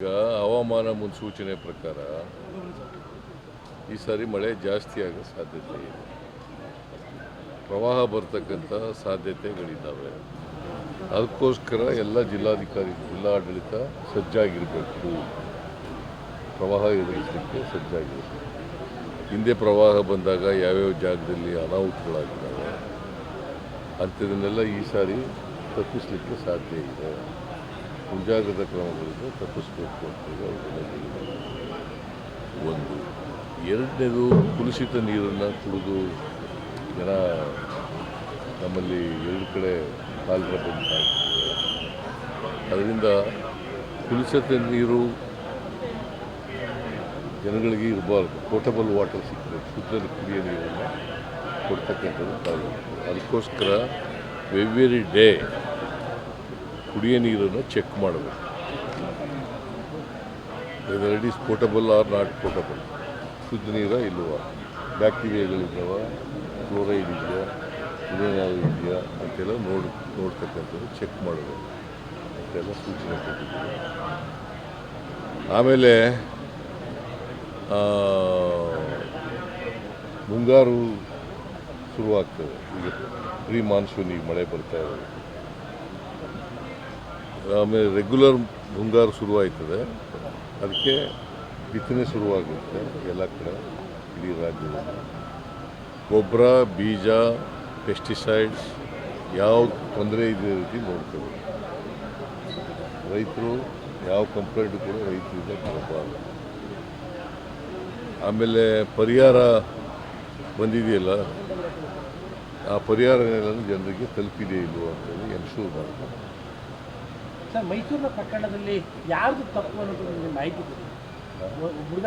ಈಗ ಹವಾಮಾನ ಮುನ್ಸೂಚನೆ ಪ್ರಕಾರ ಈ ಸಾರಿ ಮಳೆ ಜಾಸ್ತಿ ಆಗೋ ಸಾಧ್ಯತೆ ಇದೆ. ಪ್ರವಾಹ ಬರ್ತಕ್ಕಂಥ ಸಾಧ್ಯತೆಗಳಿದ್ದಾವೆ. ಅದಕ್ಕೋಸ್ಕರ ಎಲ್ಲ ಜಿಲ್ಲಾಧಿಕಾರಿ, ಜಿಲ್ಲಾಡಳಿತ ಸಜ್ಜಾಗಿರಬೇಕು. ಪ್ರವಾಹ ಎದುರಿಸಲಿಕ್ಕೆ ಸಜ್ಜಾಗಿರಬೇಕು. ಹಿಂದೆ ಪ್ರವಾಹ ಬಂದಾಗ ಯಾವ್ಯಾವ ಜಾಗದಲ್ಲಿ ಅನಾಹುತಗಳಾಗಿದ್ದಾವೆ, ಅಂಥದನ್ನೆಲ್ಲ ಈ ಸಾರಿ ತಪ್ಪಿಸಲಿಕ್ಕೆ ಸಾಧ್ಯ ಇದೆ. ಮುಂಜಾಗ್ರತಾ ಕ್ರಮಗಳಿಂದ ತಪ್ಪಿಸಬೇಕು ಅಂತೇಳಿ ಒಂದು, ಎರಡನೇದು ಕುಲುಷಿತ ನೀರನ್ನು ಕುಡಿದು ಜನ ನಮ್ಮಲ್ಲಿ ಎರಡು ಕಡೆ ಕಾಲರ ಬಂದು ಅದರಿಂದ ಕುಲುಷಿತ ನೀರು ಜನಗಳಿಗೆ ಇರಬಾರ್ದು. ಪೋರ್ಟಬಲ್ ವಾಟರ್ ಸಿಗ್ತದೆ ಶುದ್ಧ ಕುಡಿಯೋ ನೀರನ್ನು ಕೊಡ್ತಕ್ಕಂಥದ್ದು ಕಾರಣಬೇಕು ಅದಕ್ಕೋಸ್ಕರ ಎವ್ರಿ ಡೇ ಕುಡಿಯೋ ನೀರನ್ನು ಚೆಕ್ ಮಾಡಬೇಕು. Whether it is portable or not portable ಶುದ್ಧ ನೀರ ಇಲ್ಲವ ಬ್ಯಾಕ್ಟೀರಿಯಾಗಳಿದ್ದಾವ ಕ್ಲೋರೈಡ್ ಇದೆಯಾ? ಇನ್ನೇನಾದ್ರು ಇದೆಯಾ? ಅಂತೆಲ್ಲ ನೋಡಿ, ನೋಡ್ತಕ್ಕಂಥದ್ದು ಚೆಕ್ ಮಾಡಬೇಕು. ಅಂತೆಲ್ಲ ಸೂಚನೆ ಕೊಟ್ಟಿದ್ದೀವಿ. ಆಮೇಲೆ ಮುಂಗಾರು ಶುರುವಾಗ್ತದೆ. ಈಗ ಪ್ರೀ ಮಾನ್ಸೂನ್ ಈಗ ಮಳೆ ಬರ್ತಾ ಇದೆ. ಆಮೇಲೆ ರೆಗ್ಯುಲರ್ ಮುಂಗಾರು ಶುರುವಾಯ್ತದೆ. ಅದಕ್ಕೆ ಬಿತ್ತನೆ ಶುರುವಾಗುತ್ತೆ ಎಲ್ಲ ಕಡೆ ಇಡೀ ರಾಜ್ಯದಲ್ಲಿ. ಗೊಬ್ಬರ, ಬೀಜ ಪೆಸ್ಟಿಸೈಡ್ಸ್ ಯಾವ ತೊಂದರೆ ಇದೇ ರೀತಿ ನೋಡ್ತೇವೆ ರೈತರು ಯಾವ ಕಂಪ್ಲೇಂಟ್ ಕೂಡ ರೈತರಿಂದ ಬರಬಾರ್ದು ಆಮೇಲೆ ಪರಿಹಾರ ಬಂದಿದೆಯಲ್ಲ, ಆ ಪರಿಹಾರ ಜನರಿಗೆ ತಲುಪಿದೆ ಇಲ್ವೋ ಅಂತೇಳಿ ಎನ್ಶೂರ್ ಮಾಡಬೇಕು ಸರ್ ಮೈಸೂರಿನ ಪ್ರಕರಣದಲ್ಲಿ ಯಾರ್ದು ತಪ್ಪು ಅನ್ನೋದು ನಿಮಗೆ ಮಾಹಿತಿ ಹುಡುಗ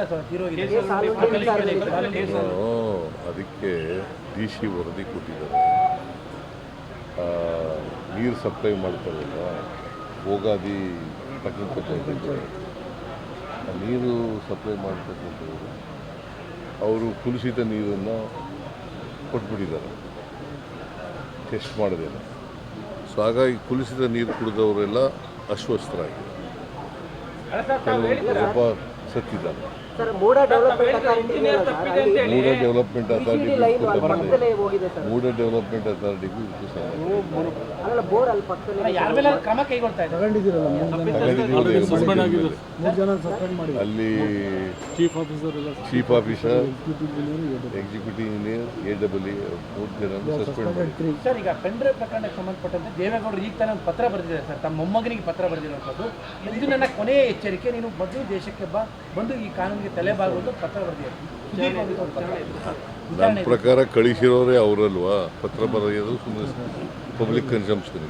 ಅದಕ್ಕೆ ಡಿ ಸಿ ವರದಿ ಕೊಟ್ಟಿದ್ದಾರೆ. ಆ, ನೀರು ಸಪ್ಲೈ ಮಾಡ್ತಾರಲ್ಲ ಹೋಗಾದಿ ಪಟ್ಟಣ ಪಂಚಾಯತ್ ನೀರು ಸಪ್ಲೈ ಮಾಡ್ತಕ್ಕಂಥವ್ರು ಅವರು ಕುಲುಷಿತ ನೀರನ್ನು ಕೊಟ್ಬಿಟ್ಟಿದ್ದಾರೆ. ಟೆಸ್ಟ್ ಮಾಡೋದಿಲ್ಲ ಸೊ ಹಾಗಾಗಿ ಕುಲಿಸಿದ ನೀರು ಕುಡಿದವರೆಲ್ಲ ಅಸ್ವಸ್ಥರಾಗಿದ್ದಾರೆ. ಒಬ್ಬ ಸತ್ತಿದ್ದಾರೆ MUDA development authority MUDA development authority line ಹೋಗಿದೆ ಸರ್. ಮೂಡ ಡೆವಲಪ್ಮೆಂಟ್ ಅಥಾರಿಟಿಗೂ ಇದಕ್ಕೂ ಸಂಬಂಧ ಅಲ್ಲ ಬೋರ್ ಅಲ್ಲಿ ಪಕ್ಕದಲ್ಲೇ ಯಾರ ಮೇಲೆ ಕ್ರಮ ಕೈಗೊಳ್ತಾ ಇದ್ದಾರೆ ಅಲ್ಲಿ ಚೀಫ್ ಆಫೀಸರ್ ಎಲ್ಲ chief officer executive engineer A W ಮೂರು ಜನ ಸಸ್ಪೆಂಡ್ ಸರ್ ಈಗ ಪೆಂಡ್ರೆ ಪ್ರಕರಣಕ್ಕೆ ಸಂಬಂಧಪಟ್ಟಂತೆ ದೇವೇಗೌಡರು ಈಗ ತಾನೇ ಒಂದು ಪತ್ರ ಬರೆದಿದ್ದಾರೆ ಸರ್. ತಮ್ಮ ಮೊಮ್ಮಗನಿಗೆ ಪತ್ರ ಬರೆದಿರುವಂಥದ್ದು. ಇದು ನನ್ನ ಕೊನೆಯ ಎಚ್ಚರಿಕೆ. ನೀನು ಮೊದಲು ದೇಶಕ್ಕೆ ಬಾ. ಬಂದು ಈ ಕಾನೂನಿಗೆ ಸುದೀಪ್ ಅವ್ರಿಗೆ ಒಂದು ಪತ್ರ. ನನ್ನ ಪ್ರಕಾರ ಕಳಿಸಿರೋರೇ ಅವರಲ್ವಾ? ಪತ್ರ ಬರೆಯೋದು ಸುಮ್ಮನೆ ಪಬ್ಲಿಕ್ ಕನ್ಸಂಪ್ಷನ್